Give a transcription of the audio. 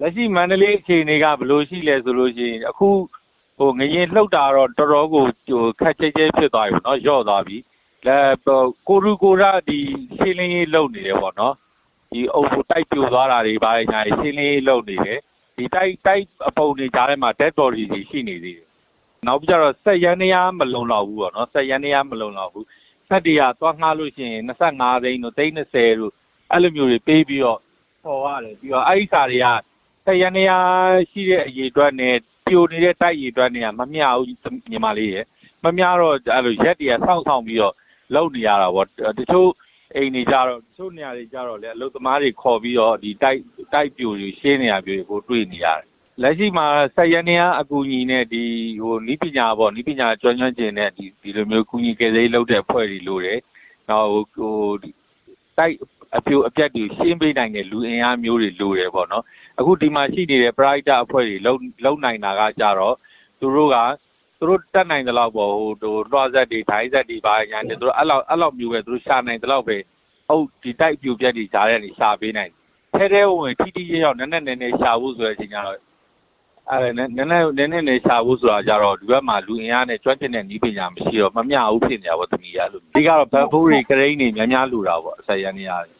လက်ရှိမန္တလေးအခြေအနေကဘယ်လိုရှိလဲဆိုလို့ရှိရင်အခုဟိုငရင်လှုပ်တာတော့တော်တော်ကိုဟိုခက်ချဲချဲဖြစ်သွားပြီပေါ့နော်ရော့သွားပြီလဲဟိုကိုရူကိုရဒီရှင်းလင်းရေးလုပ်နေတယ်ပေါ့နော်ဒီအုပ်တိုက်ပြိုသွားတာတွေဘာတွေညာရှင်းလင်းရေးလုပ်နေတယ်ဒီတိုက်တိုက်အပုံတွေကြားထဲမှာ dead body တွေရှိနေသေးတယ်နောက်ပြီးတော့ဆက်ရန်နေရမလုံလောက်ဘူးပေါ့နော်ဆက်ရန်နေရမလုံလောက်ဘူးဆက်တရားသွားငှားလို့ရှိရင်25သိန်းတို့သိန်း30တို့အဲ့လိုမျိုးတွေပေးပြီးတော့ပေါ်ရတယ်ပြီးတော့အဲ့ဒီစာတွေက ဆက်ရန်နေရရှိတဲ့အရေးအတွက်နဲ့ပြိုနေတဲ့တိုက်အရေးအတွက်နဲ့မမျှဘူးညီမလေးရဲ့မမျှတော့အဲ့လိုရက်တည်းဆောင်းဆောင်းပြီးတော့လုပ်နေရတာပေါ့တချို့အိမ်တွေကြတော့တချို့နေရာတွေကြတော့လေအလုပ်သမားတွေခေါ်ပြီးတော့ဒီတိုက်တိုက်ပြိုတွေရှင်းနေရပြိုတွေကိုတွေ့နေရတယ်လက်ရှိမှာဆက်ရန်နေရအကူအညီနဲ့ဒီဟိုနီးပညာပေါ့နီးပညာကျွမ်းကျွမ်းကျင်တဲ့ဒီဒီလိုမျိုးကူညီကယ်ဆယ်ရေးလုပ်တဲ့အဖွဲ့တွေလို့တယ်နောက်ဟိုဟိုတိုက် အပြိုအပြက်တွေရှင်းပေးနိုင်တဲ့လူအင်အားမျိုးတွေလိုတယ်ပေါ့နော်အခုဒီမှာရှိနေတဲ့ private အဖွဲ့တွေလုံလုံနိုင်တာကကြတော့သူတို့ကသူတို့တက်နိုင်တဲ့လောက်ပေါ့ဟိုဟိုလွှာဆက်တွေဓာတ်ဆက်တွေပါညာနေသူတို့အဲ့လောက်အဲ့လောက်မျိုးပဲသူတို့ရှာနိုင်တဲ့လောက်ပဲဟုတ်ဒီတိုက်ပြိုပြက်တွေကြားထဲနေရှာပေးနိုင်ထဲထဲဝင်ထိထိရောက်နည်းနည်းနည်းနည်းရှာဖို့ဆိုတဲ့အချိန်ကျတော့အဲ့နည်းနည်းနည်းနည်းနည်းရှာဖို့ဆိုတာကြတော့ဒီဘက်မှာလူအင်အားနဲ့ကျွမ်းကျင်တဲ့နည်းပညာမရှိတော့မမျှဘူးဖြစ်နေတာပေါ့သမီးရလို့ဒီကတော့ဘတ်ဖိုးတွေကရိန်းတွေများများလူတာပေါ့ဆက်ရန်နေရတယ်